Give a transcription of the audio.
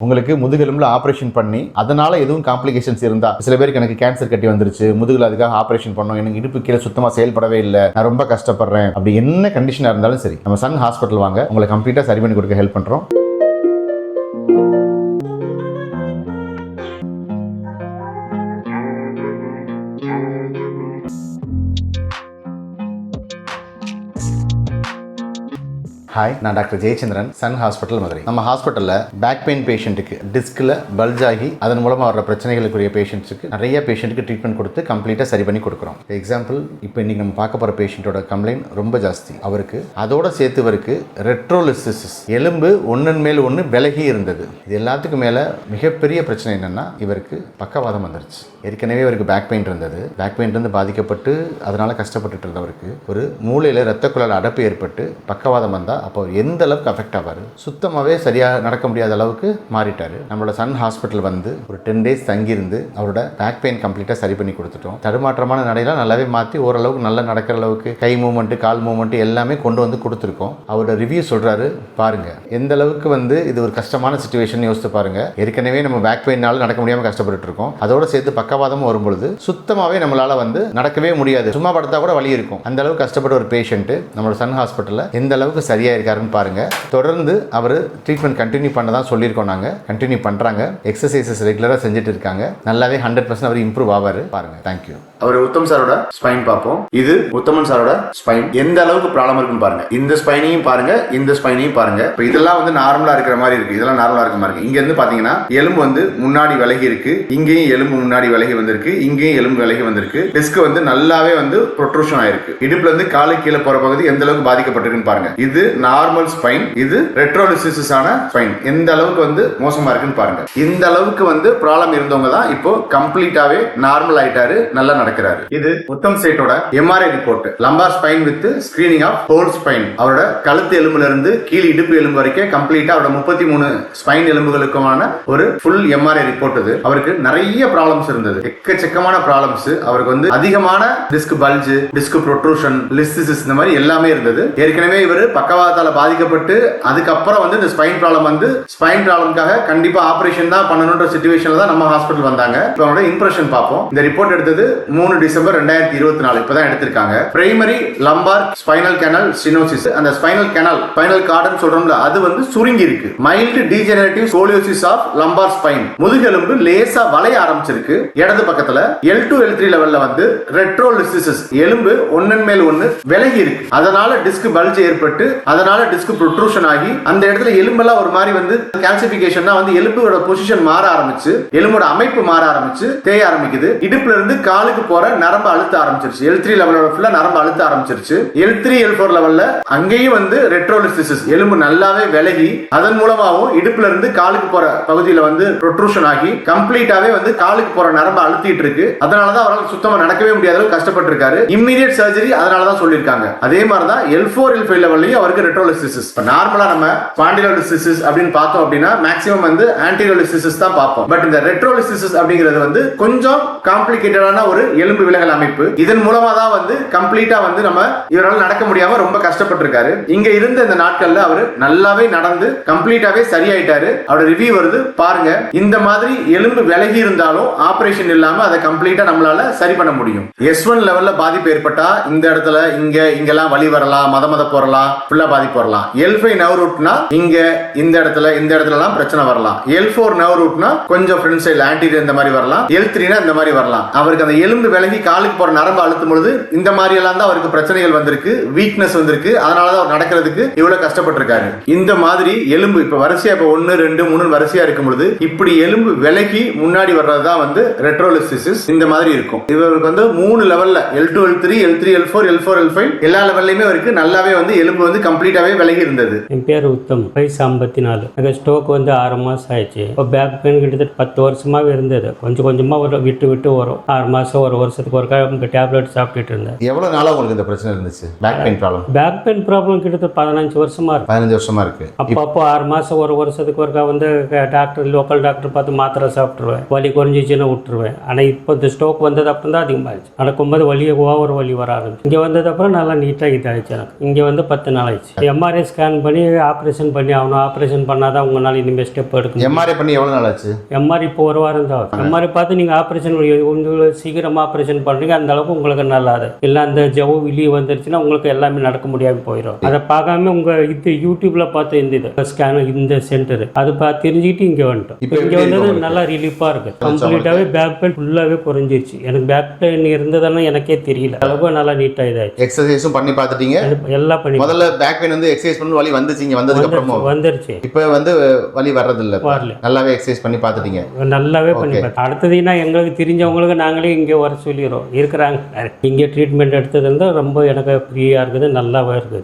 உங்களுக்கு முதுகெலும்புல ஆப்ரேஷன் பண்ணி அதனால எதுவும் காம்ப்ளிகேஷன்ஸ் இருந்தா சில பேருக்கு எனக்கு கேன்சர் கட்டி வந்துருச்சு முதுகுல அதுக்காக ஆப்ரேஷன் பண்ணோம் எனக்கு இடுப்பு கீழே சுத்தமா செயல்படவே இல்லை நான் ரொம்ப கஷ்டப்படுறேன் அப்படி என்ன கண்டிஷனா இருந்தாலும் சரி நம்ம சன் ஹாஸ்பிட்டல் வாங்க உங்களை கம்ப்ளீட்டா சரி பண்ணி கொடுக்க ஹெல்ப் பண்றோம். ஹாய் நான் doctor Jayachandran Sun hospital Madurai. நம்ம ஹாஸ்பிட்டலில் பேக் பெயின் பேஷண்ட்டுக்கு டிஸ்கில் பல்ஜ் ஆகி அதன் மூலமாக வர பிரச்சனைகளுக்குரிய பேஷண்ட்ஸுக்கு நிறைய பேஷண்ட்டுக்கு ட்ரீட்மெண்ட் கொடுத்து கம்ப்ளீட்டாக சரி பண்ணி கொடுக்குறோம். எக்ஸாம்பிள் இப்போ இன்றைக்கி நம்ம பார்க்க போகிற பேஷண்ட்டோட கம்ப்ளைண்ட் ரொம்ப ஜாஸ்தி. அவருக்கு அதோட சேர்த்துவருக்கு ரெட்ரோலிசிஸ் எலும்பு ஒன்றன் மேல் ஒன்று விலகி இருந்தது. இது எல்லாத்துக்கும் மேலே மிகப்பெரிய பிரச்சனை என்னென்னா இவருக்கு பக்கவாதம் வந்துருச்சு. ஏற்கனவே அவருக்கு பேக் பெயின் இருந்தது. பேக் பெயின் இருந்து பாதிக்கப்பட்டு அதனால் கஷ்டப்பட்டுட்டு இருந்தவருக்கு ஒரு மூளையில் ரத்த குழல் அடைப்பு ஏற்பட்டு பக்கவாதம் வந்தால் அப்போ அவர் எந்த அளவுக்கு அஃபெக்ட் ஆவார்? சுத்தமாகவே சரியாக நடக்க முடியாத அளவுக்கு மாறிட்டார். நம்மளோட சன் ஹாஸ்பிட்டல் வந்து ஒரு டென் டேஸ் தங்கியிருந்து அவரோட பேக் பெயின் கம்ப்ளீட்டாக சரி பண்ணி கொடுத்துட்டோம். தடுமாற்றமான நடையெல்லாம் நல்லாவே மாற்றி ஓரளவுக்கு நல்லா நடக்கிற அளவுக்கு கை மூமெண்ட்டு கால் மூமெண்ட்டு எல்லாமே கொண்டு வந்து கொடுத்துருக்கோம். அவரோட ரிவ்யூ சொல்கிறாரு பாருங்கள் எந்த அளவுக்கு வந்து இது ஒரு கஷ்டமான சுச்சுவேஷன் யோசித்து பாருங்க. ஏற்கனவே நம்ம பேக் பெயின்னால நடக்க முடியாமல் கஷ்டப்பட்டு இருக்கோம். அதோட சேர்த்து பக்கவாதமும் வரும்பொழுது சுத்தமாகவே நம்மளால் வந்து நடக்கவே முடியாது. சும்மா படுத்தா கூட வழி இருக்கும். அந்த அளவுக்கு கஷ்டப்பட்ட ஒரு பேஷண்ட் நம்மளோட சன் ஹாஸ்பிட்டலில் எந்த அளவுக்கு சரியாக இருக்காருன்னு பாருங்க. தொடர்ந்து அவர் ட்ரீட்மெண்ட் கண்டினியூ பண்ண தான் சொல்லியிருக்கோம் நாங்கள் கண்டினியூ பண்ணுறாங்க எக்ஸசைசஸ் ரெகுலராக செஞ்சுட்டு இருக்காங்க. நல்லாவே ஹண்ட்ரட் பர்சன்ட் அவர் இம்ப்ரூவ் ஆவார். பாருங்க. தேங்க்யூ அவர் உத்தம் சாரோட ஸ்பைன் பார்ப்போம். இது உத்தமன் சாரோட ஸ்பைன் எந்த அளவுக்கு ப்ராப்ளம் இருக்குன்னு பாருங்க. இந்த ஸ்பைனையும் பாருங்க. இந்த ஸ்பைனையும் பாருங்க. இப்போ இதெல்லாம் வந்து நார்மலா இருக்கிற மாதிரி இருக்கு. இதெல்லாம் நார்மலா இருக்கிற மாதிரி இருக்கு. இங்க இருந்து பாத்தீங்கன்னா எலும்பு வந்து முன்னாடி விலகி இருக்கு. இங்கேயும் எலும்பு முன்னாடி விலகி வந்திருக்கு இங்கேயும் எலும்பு விலகி வந்திருக்கு. டிஸ்க் வந்து நல்லாவே வந்து ப்ரொட்ரூஷன் ஆயிருக்கு. இடுப்புல இருந்து காலு கீழே போற பகுதி எந்த அளவுக்கு பாதிக்கப்பட்டிருக்குன்னு பாருங்க. இது நார்மல் ஸ்பைன் இது ரெட்ரோலிசிஸ் ஆன ஸ்பைன் எந்த அளவுக்கு வந்து மோசமா இருக்குன்னு பாருங்க. இந்த அளவுக்கு வந்து ப்ராப்ளம் இருந்தவங்க தான் இப்போ கம்ப்ளீட்டாவே நார்மல் ஆயிட்டாரு நல்லா நடக்கிறாரு. இது Uttam சேட்டோட MRI report lumbar spine with screening of whole spine அவரோட கழுத்து எலும்புல இருந்து கீழ் இடுப்பு எலும்பு வரைக்கும் கம்ப்ளீட்டா அவரோட முப்பத்தி மூணு ஸ்பைன் எலும்புகளுக்குமான ஒரு ஃபுல் எம்ஆர்ஐ ரிப்போர்ட் இது. அவருக்கு நிறைய ப்ராப்ளம்ஸ் இருந்தது. எக்கச்சக்கமான ப்ராப்ளம்ஸ் அவருக்கு வந்து அதிகமான disc bulge disc protrusion listhesis இந்த மாதிரி எல்லாமே இருந்தது. ஏற்கனவே இவர் பக்கவாதத்தால் பாதிக்கப்பட்டு அதுக்கப்புறம் வந்து இந்த ஸ்பைன் ப்ராப்ளம் வந்து ஸ்பைன் ப்ராப்ளம்காக கண்டிப்பா ஆபரேஷன் தான் பண்ணணுன்ற சுச்சுவேஷன்ல தான் நம்ம ஹாஸ்பிட்டல் வந்தாங்க. இப்போ அவனோட இம்ப்ரெஷன் பார்ப்போம். இந்த ரிப்போர்ட் எடுத்தது மூணு டிசம்பர் ரெண்டாயிரத்தி இருபத்தி நாலு. இப்பதான் எடுத்திருக்காங்க. Primary lumbar spinal canal stenosis அந்த ஸ்பைனல் கேனல் ஸ்பைனல் கார்டுன்னு சொல்றோம்ல அது வந்து சுருங்கி இருக்கு. Mild degenerative scoliosis of lumbar spine முதுகெலும்பு லேசா வளைய ஆரம்பிச்சிருக்கு. இடது பக்கத்துல எல் டூ எல் த்ரீ லெவல்ல வந்து ரெட்ரோலிசிஸ் எலும்பு ஒன்னன் மேல் ஒன்னு விலகி இருக்கு. அதனால டிஸ்க் பல்ஜ் ஏற்பட்டு அதனால டிஸ்க் ப்ரொட்ரூஷன் ஆகி அந்த இடத்துல எலும்பெல்லாம் ஒரு மாதிரி வந்து கால்சிபிகேஷன் வந்து எலும்போட பொசிஷன் மாற ஆரம்பிச்சு எலும்போட அமைப்பு மாற ஆரம்பிச்சு தேய ஆரம்பிக்குது. இடுப்புல இருந்து காலுக்கு போற நரம்பு அழுத்த ஆரம்பிச்சிருச்சு. எல் த்ரீ லெவலோட ஃபுல்லா நரம்பு அழுத்த ஆரம்பிச்சிருச்சு. எல் த்ரீ எல் ஃபோர் லெவல்ல அங்கேயும் வந்து ரெட்ரோலிசிஸ் எலும்பு நல்லாவே விலகி அதன் மூலமாகவும் இடுப்புல இருந்து காலுக்கு போற பகுதியில வந்து ப்ரொட்ரூஷன் ஆகி கம்ப்ளீட்டாவே வந்து காலுக்கு போற நரம்பு அழுத்திட்டு இருக்கு. அதனாலதான் அவரால் சுத்தமா நடக்கவே முடியாத அளவுக்கு கஷ்டப்பட்டிருக்காரு. இம்மீடியட் சர்ஜரி அதனாலதான் சொல்லியிருக்காங்க. அதே மாதிரி தான் எல் ஃபோர் எல் ஃபைவ் லெவல்லையும் அவருக்கு ரெட்ரோலிசிஸ் இப்போ நார்மலா நம்ம ஸ்பாண்டிலோலிசிஸ் அப்படின்னு பார்த்தோம் அப்படின்னா மேக்ஸிமம் வந்து ஆன்டிரோலிசிஸ் தான் பார்ப்போம். பட் இந்த ரெட்ரோலிசிஸ் அப்படிங்கிறது வந்து கொஞ்சம் காம்ப்ளிகேட்டடான ஒரு எலும்பு விலகல் அமைப்பு. இதன் மூலமா தான் வந்து கம்ப்ளீட்டா வந்து நம்ம இவரால் நடக்க முடியாம ரொம்ப கஷ்டப்பட்டிருக்காரு. இங்க இருந்த இந்த நாட்கள்ல அவர் நல்லாவே நடந்து கம்ப்ளீட்டாவே சரியாயிட்டாரு. அவரோட ரிவ்யூ வருது. பாருங்க இந்த மாதிரி எலும்பு விலகி இருந்தாலும் ஆபரேஷன் இல்லாம அதை கம்ப்ளீட்டாக நம்மளால சரி பண்ண முடியும். எஸ் ஒன் லெவல்ல பாதிப்பு ஏற்பட்டா இந்த இடத்துல இங்க இங்கெல்லாம் வழி வரலாம் மத மத போறலாம் ஃபுல்லாக பாதிப்பு வரலாம். எல் ஃபைவ் நவ் ரூட்னா இங்க இந்த இடத்துல இந்த இடத்துலலாம் பிரச்சனை வரலாம். எல் ஃபோர் நவ் ரூட்னா கொஞ்சம் ஃப்ரண்ட் சைடில் ஆன்டீரியர் இந்த மாதிரி வரலாம். எல் த்ரீனா இந்த மாதிரி வரலாம். அவருக்கு அந்த எலும்பு விலகி காலுக்கு போற நரம்பு அழுத்தும் பொழுது இந்த மாதிரி எல்லாம் தான் அவருக்கு பிரச்சனைகள் வந்திருக்கு வீக்னஸ் வந்திருக்கு. அதனால தான் அவர் நடக்கிறதுக்கு இவ்வளவு கஷ்டப்பட்டிருக்காரு. இந்த மாதிரி எலும்பு இப்ப வரிசையா இப்ப ஒன்று ரெண்டு மூணு வரிசையா இருக்கும் பொழுது இப்படி எலும்பு விலகி முன்னாடி வர்றது தான் வந்து ரெட்ரோலிசிஸ் இந்த மாதிரி இருக்கும். இவருக்கு வந்து மூணு லெவல்ல L two L three L three L four L four L five எல்லா லெவல்லையுமே அவருக்கு நல்லாவே வந்து எலும்பு வந்து கம்ப்ளீட்டாவே விலகி இருந்தது. என் பேர் உத்தம். வயசு ஐம்பத்தி நாலு எனக்கு ஸ்ட்ரோக் வந்து ஆறு மாதம் ஆயிடுச்சு. இப்போ பேக் பெயின் கிட்டத்தட்ட பத்து வருஷமாகவே இருந்தது. கொஞ்சம் கொஞ்சமாக ஒரு விட்டு விட்டு வரும். ஆறு மாதம் ஒரு வருஷத்துக்கு ஒருக்கா டேப்லெட் சாப்பிட்டுட்டு இருந்தேன். எவ்வளவு நாளா உங்களுக்கு இந்த பிரச்சனை இருந்துச்சு? Back pain problem back pain problem கிட்டத்தட்ட பதினஞ்சு வருஷமாக இருக்கு. பதினஞ்சு வருஷமா இருக்கு. அப்பப்போ ஆறு மாதம் ஒரு வருஷத்துக்கு ஒருக்கா வந்து டாக்டர் லோக்கல் டாக்டர் பார்த்து மாத்திரை சாப்பிட்ருவேன் வலி குறைஞ்சிச்சுன்னு விட்டுருவேன். ஆனால் இப்போ இந்த ஸ்ட்ரோக் வந்தது அப்புறம் தான் அதிகமாகிடுச்சு நடக்கும்போது வலியை ஓவர் வலி வர ஆரம்பிச்சு. இங்கே வந்தது அப்புறம் நல்லா நீட்டாக இதாகிடுச்சு எனக்கு. இங்கே வந்து பத்து நாள் ஆயிடுச்சு. எம்ஆர்ஐ ஸ்கேன் பண்ணி ஆப்ரேஷன் பண்ணி ஆகணும். ஆப்ரேஷன் பண்ணால் தான் உங்களால் இனிமேல் ஸ்டெப் எடுக்க முடியும். எம்ஆர்ஐ பண்ணி எவ்வளோ நாள் ஆச்சு? எம்ஆர்ஐ இப்போ ஒரு வாரம் தான் எம்ஆர்ஐ பார்த்து நீங்கள் ஆப்ரேஷன் உங்களுக்கு சீக்கிரமாக ஆப்ரேஷன் பண்ணுறீங்க அந்த அளவுக்கு உங்களுக்கு நல்லாது. இல்லை அந்த ஜவு வெளியே வந்துருச்சுன்னா உங்களுக்கு எல்லாமே நடக்க முடியாமல் போயிடும் அதை பார்க்காம உங்கள் இது யூடியூப்பில் பார்த்து இந்த இது ஸ்கேன் இந்த சென்டர் அது பார்த்து தெரிஞ்சுக்கிட்டு இங்கே வந்துட்டோம். இப்போ இங்கே வந்தது நல்லா ரிலீஃபாக இருக்குது கம்ப்ளீட்டாகவே பேக் பெயின் ஃபுல்லாகவே குறைஞ்சிருச்சு. எனக்கு பேக் பெயின் இருந்ததெல்லாம் எனக்கே தெரியல. அளவுக்கு நல்லா நீட்டாக இதாகிடுச்சு எக்ஸசைஸும் பண்ணி பார்த்துட்டீங்க? எல்லாம் பண்ணி முதல்ல பேக் பெயின் வந்து எக்ஸசைஸ் பண்ணி வலி வந்துச்சிங்க வந்ததுக்கு அப்புறமும். வந்துருச்சு. இப்போ வந்து வலி வர்றதில்ல. வரல. நல்லாவே எக்ஸசைஸ் பண்ணி பார்த்துட்டீங்க. நல்லாவே பண்ணி பார்த்தேன் அடுத்ததுனா எங்களுக்கு தெரிஞ்சவங்களுக்கு நாங்களே இங்கே வர சொல்லிடுறோம். இருக்கிறாங்க. இங்கே ட்ரீட்மெண்ட் எடுத்தது இருந்தால் ரொம்ப எனக்கு ஃப்ரீயாக இருக்குது நல்லாவே இருக்குது.